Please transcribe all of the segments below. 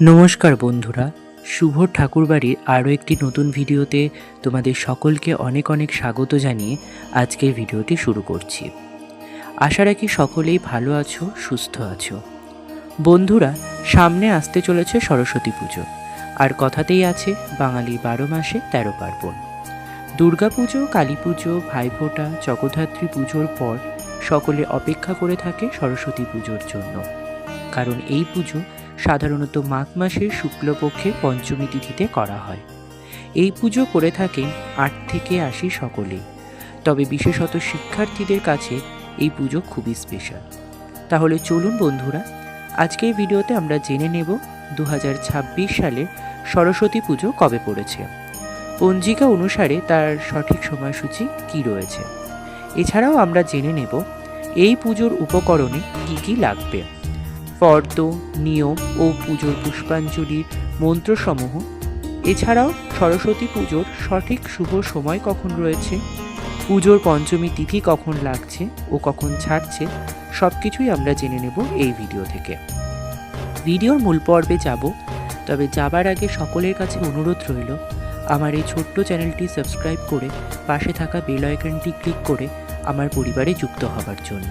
নমস্কার বন্ধুরা, শুভ ঠাকুরবাড়ির আরও একটি নতুন ভিডিওতে তোমাদের সকলকে অনেক অনেক স্বাগত জানিয়ে আজকের ভিডিওটি শুরু করছি। আশা রাখি সকলেই ভালো আছো, সুস্থ আছো। বন্ধুরা, সামনে আসতে চলেছে সরস্বতী পুজো, আর কথাতেই আছে বাঙালি বারো মাসে তেরো পার্বণ। দুর্গাপুজো কালী পুজো, ভাইফোঁটা, জগদ্ধাত্রী পুজোর পর সকলে অপেক্ষা করে থাকে সরস্বতী পুজোর জন্য। কারণ এই পুজো সাধারণত মাঘ মাসের শুক্লপক্ষে পঞ্চমী তিথিতে করা হয়। এই পুজো করে থাকেন আট থেকে আশি সকলেই তবে বিশেষত শিক্ষার্থীদের কাছে এই পুজো খুবই স্পেশাল তাহলে চলুন বন্ধুরা, আজকের ভিডিওতে আমরা জেনে নেব দু সালের সরস্বতী পুজো কবে পড়েছে। পঞ্জিকা অনুসারে তার সঠিক সময়সূচি কি রয়েছে? এছাড়াও আমরা জেনে নেব এই পুজোর উপকরণে কি কি লাগবে। ফর্দ নিয়ম ও পুজোর পুষ্পাঞ্জলির মন্ত্রসমূহ। এছাড়াও সরস্বতী পুজোর সঠিক শুভ সময় কখন রয়েছে? পুজোর পঞ্চমী তিথি কখন লাগছে ও কখন ছাড়ছে? সব কিছুই আমরা জেনে নেব এই ভিডিও থেকে। ভিডিওর মূল পর্বে যাব, তবে যাবার আগে সকলের কাছে অনুরোধ রইল, আমার এই ছোট্ট চ্যানেলটি সাবস্ক্রাইব করে পাশে থাকা বেল আইকনটি ক্লিক করে আমার পরিবারে যুক্ত হবার জন্য।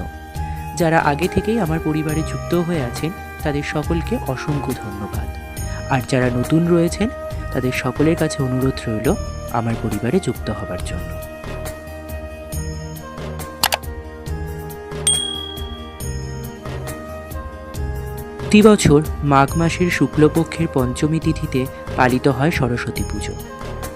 যারা আগে থেকেই আমার পরিবারে যুক্ত হয়ে আছেন, তাদের সকলকে অসংখ্য ধন্যবাদ। আর যারা নতুন রয়েছেন, তাদের সকলের কাছে অনুরোধ রইল আমার পরিবারে যুক্ত হবার জন্য। প্রতি বছর মাঘ মাসের শুক্লপক্ষের পঞ্চমী তিথিতে পালিত হয় সরস্বতী পুজো।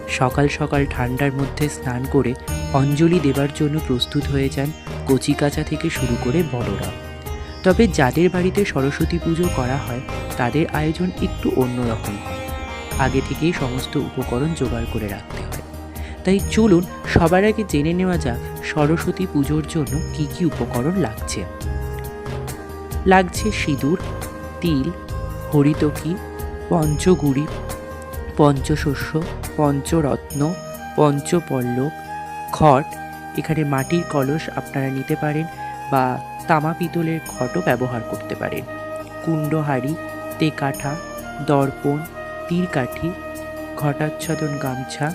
সকাল সকাল ঠান্ডার মধ্যে স্নান করে অঞ্জলি দেবার জন্য প্রস্তুত হয়ে যান কচিকাচা থেকে শুরু করে বড়রা তবে যাদের বাড়িতে সরস্বতী পুজো করা হয়, তাদের আয়োজন একটু অন্যরকম হয়। আগে থেকেই সমস্ত উপকরণ জোগাড় করে রাখতে হয়। তাই চলুন, সবার আগে জেনে নেওয়া যাক সরস্বতী পুজোর জন্য কি কি উপকরণ লাগছে। লাগছে সিঁদুর, তিল, হরিতকি, পঞ্চগুড়ি, পঞ্চশস্য, পঞ্চরত্ন, পঞ্চপল্লব, খট এখানে মাটির কলস আপনারা নিতে পারেন বা তামা পিতলের ঘটও ব্যবহার করতে পারেন। কুণ্ডহাড়ি তেকাঠা, দর্পণ, তীরকাঠি, ঘটাচ্ছাদন গামছা,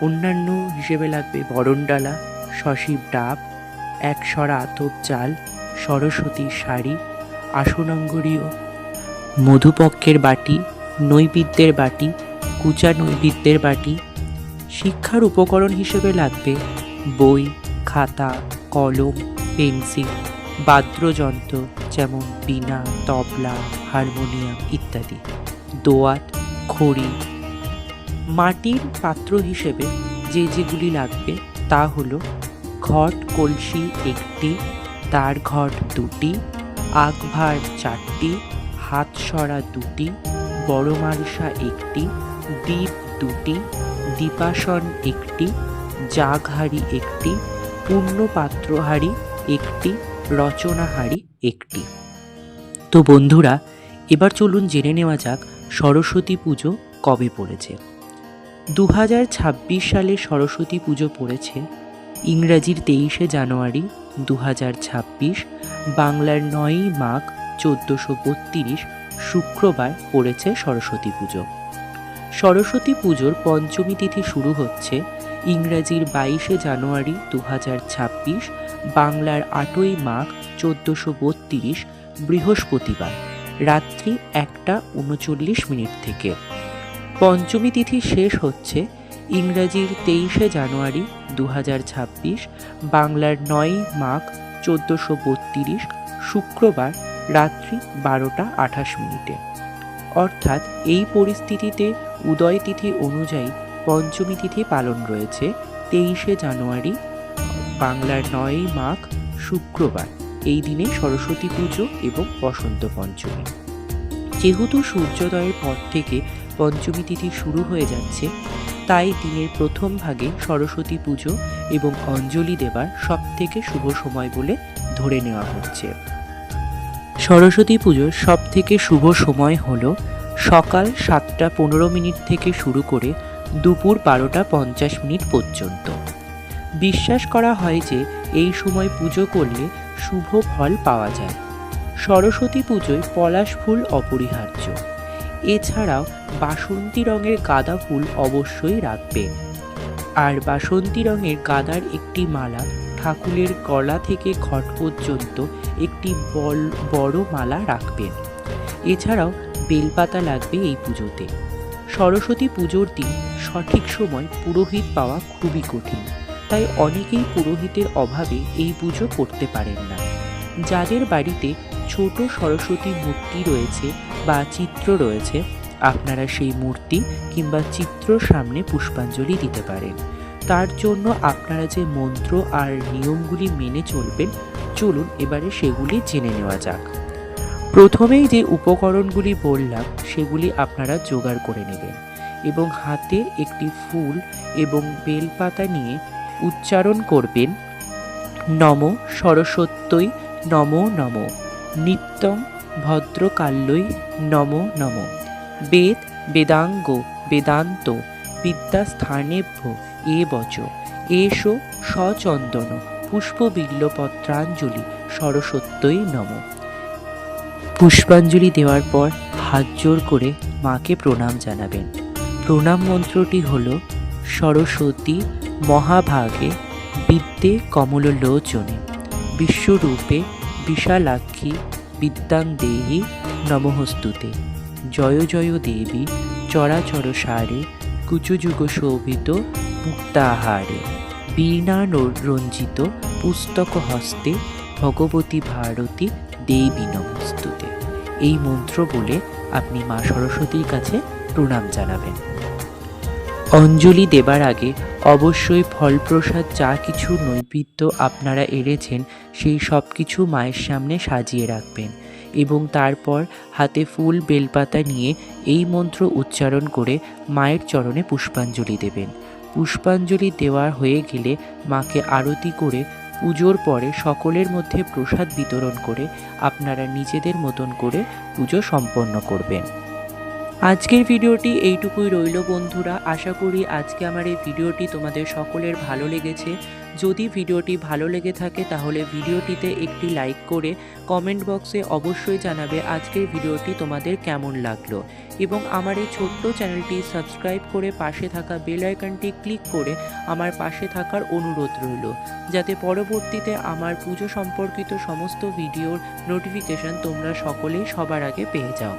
অন্যান্য হিসেবে লাগবে বরণডালা শশীব ডাব একশরা আতপ চাল, সরস্বতী শাড়ি, আসনাঙ্গরীয়, মধুপক্ষের বাটি, নৈবেদ্যের বাটি, কুচা নৈবেদ্যের বাটি। শিক্ষার উপকরণ হিসেবে লাগবে বই, খাতা, কলম, পেন্সিল, বাদ্যযন্ত্র যেমন বীণা তবলা, হারমোনিয়াম ইত্যাদি। দোয়াত, খড়ি। মাটির পাত্র হিসেবে যে যেগুলি লাগবে তা হলো ঘট কলসি একটি, তার ঘট দুটি, আগভার চারটি, হাতসরা দুটি বড় মালসা একটি দ্বীপ দুটি, দীপাসন একটি জাগহাড়ি একটি পূর্ণপাত্রহাড়ি একটি রচনাহাড়ি একটি। তো বন্ধুরা, এবার চলুন জেনে নেওয়া যাক সরস্বতী পুজো কবে পড়েছে। দু হাজার ছাব্বিশ সালে সরস্বতী পুজো পড়েছে ইংরাজির তেইশে জানুয়ারি দু হাজার ছাব্বিশ, বাংলার নয়ই মাঘ চোদ্দোশো বত্রিশ, শুক্রবার পড়েছে সরস্বতী পুজো। সরস্বতী পুজোর পঞ্চমী তিথি শুরু হচ্ছে ইংরাজির বাইশে জানুয়ারি দু হাজার ছাব্বিশ, বাংলার আটই মাঘ চোদ্দোশো বত্রিশ, বৃহস্পতিবার, রাত্রি একটা উনচল্লিশ মিনিট থেকে। পঞ্চমী তিথি শেষ হচ্ছে ইংরাজির তেইশে জানুয়ারি দু হাজার ছাব্বিশ, বাংলার নয় মাঘ চোদ্দোশো বত্রিশ, শুক্রবার রাত্রি বারোটা আঠাশ মিনিটে। অর্থাৎ এই পরিস্থিতিতে উদয় তিথি অনুযায়ী পঞ্চমী তিথি পালন রয়েছে তেইশে জানুয়ারি, বাংলার নয়ই মাঘ, শুক্রবার। এই দিনে সরস্বতী পুজো এবং বসন্ত পঞ্চমী। যেহেতু সূর্যোদয়ের পর থেকে পঞ্চমী তিথি শুরু হয়ে যাচ্ছে, তাই দিনের প্রথম ভাগে সরস্বতী পুজো এবং অঞ্জলি দেবার সব থেকে শুভ সময় বলে ধরে নেওয়া হচ্ছে। সরস্বতী পুজোর সব থেকে শুভ সময় হল সকাল সাতটা পনেরো মিনিট থেকে শুরু করে দুপুর বারোটা পঞ্চাশ মিনিট পর্যন্ত। বিশ্বাস করা হয় যে এই সময় পুজো করলে শুভ ফল পাওয়া যায়। সরস্বতী পুজোয় পলাশ ফুল অপরিহার্য। এছাড়াও বাসন্তী রঙের গাঁদা ফুল অবশ্যই রাখবেন। আর বাসন্তী রঙের গাঁদার একটি মালা ঠাকুরের গলা থেকে ঘট পর্যন্ত একটি বড় মালা রাখবেন। এছাড়াও বেলপাতা লাগবে এই পুজোতে। সরস্বতী পুজোর দিন সঠিক সময় পুরোহিত পাওয়া খুবই কঠিন। তাই অনেকেই পুরোহিতের অভাবে এই পুজো করতে পারেন না। যাদের বাড়িতে ছোট সরস্বতী মূর্তি রয়েছে বা চিত্র রয়েছে, আপনারা সেই মূর্তি কিংবা চিত্রর সামনে পুষ্পাঞ্জলি দিতে পারেন। তার জন্য আপনারা যে মন্ত্র আর নিয়মগুলি মেনে চলবেন, চলুন এবারে সেগুলি জেনে নেওয়া যাক। প্রথমেই যে উপকরণগুলি বললাম, সেগুলি আপনারা জোগাড় করে নেবেন এবং হাতে একটি ফুল এবং বেলপাতা নিয়ে উচ্চারণ করবেন, নম সরস্বত্যই নম নম নিত্যং ভদ্রকাল্যই নম নম, বেদ বেদাঙ্গ বেদান্ত, বিদ্যাস্থানেভ্য এ বচ, এসো সচন্দন, পুষ্পবিল্লপত্রাঞ্জলি, সরস্বত্যই নম। পুষ্পাঞ্জলি দেওয়ার পর হাত জোর করে মাকে প্রণাম জানাবেন। প্রণাম মন্ত্রটি হল, সরস্বতী মহাভাগে বিদ্যে কমললোচনে বিশ্বরূপে বিশালাক্ষী বিদ্যাং দেহি নমহস্তুতে জয় জয় দেবী চরাচর সারে কুচুযুগ শোভিত মুক্তাহারে। বীণা রঞ্জিত পুস্তক হস্তে ভগবতী ভারতী দেবী নমস্তুতে। এই মন্ত্র বলে আপনি মা সরস্বতীর কাছে প্রণাম জানাবেন। অঞ্জলি দেবার আগে অবশ্যই ফলপ্রসাদ যা কিছু নৈবেদ্য আপনারা এনেছেন, সেই সব কিছু মায়ের সামনে সাজিয়ে রাখবেন এবং তারপর হাতে ফুল, বেলপাতা নিয়ে এই মন্ত্র উচ্চারণ করে মায়ের চরণে পুষ্পাঞ্জলি দেবেন। পুষ্পাঞ্জলি দেওয়া হয়ে গেলে মাকে আরতি করে পুজোর পরে সকলের মধ্যে প্রসাদ বিতরণ করে আপনারা নিজেদের মতন করে পুজো সম্পন্ন করবেন। আজকের ভিডিওটি এইটুকুই রইল বন্ধুরা। আশা করি আজকে আমার এই ভিডিওটি তোমাদের সকলের ভালো লেগেছে। যদি ভিডিওটি ভালো লেগে থাকে তাহলে ভিডিওটিতে একটি লাইক করে কমেন্ট বক্সে অবশ্যই জানাবে আজকের ভিডিওটি তোমাদের কেমন লাগল। এবং আমার এই ছোট্ট চ্যানেলটি সাবস্ক্রাইব করে পাশে থাকা বেল আইকনটি ক্লিক করে আমার পাশে থাকার অনুরোধ রইল, যাতে পরবর্তীতে আমার পুজো সম্পর্কিত সমস্ত ভিডিওর নোটিফিকেশন তোমরা সকলেই সবার আগে পেয়ে যাও।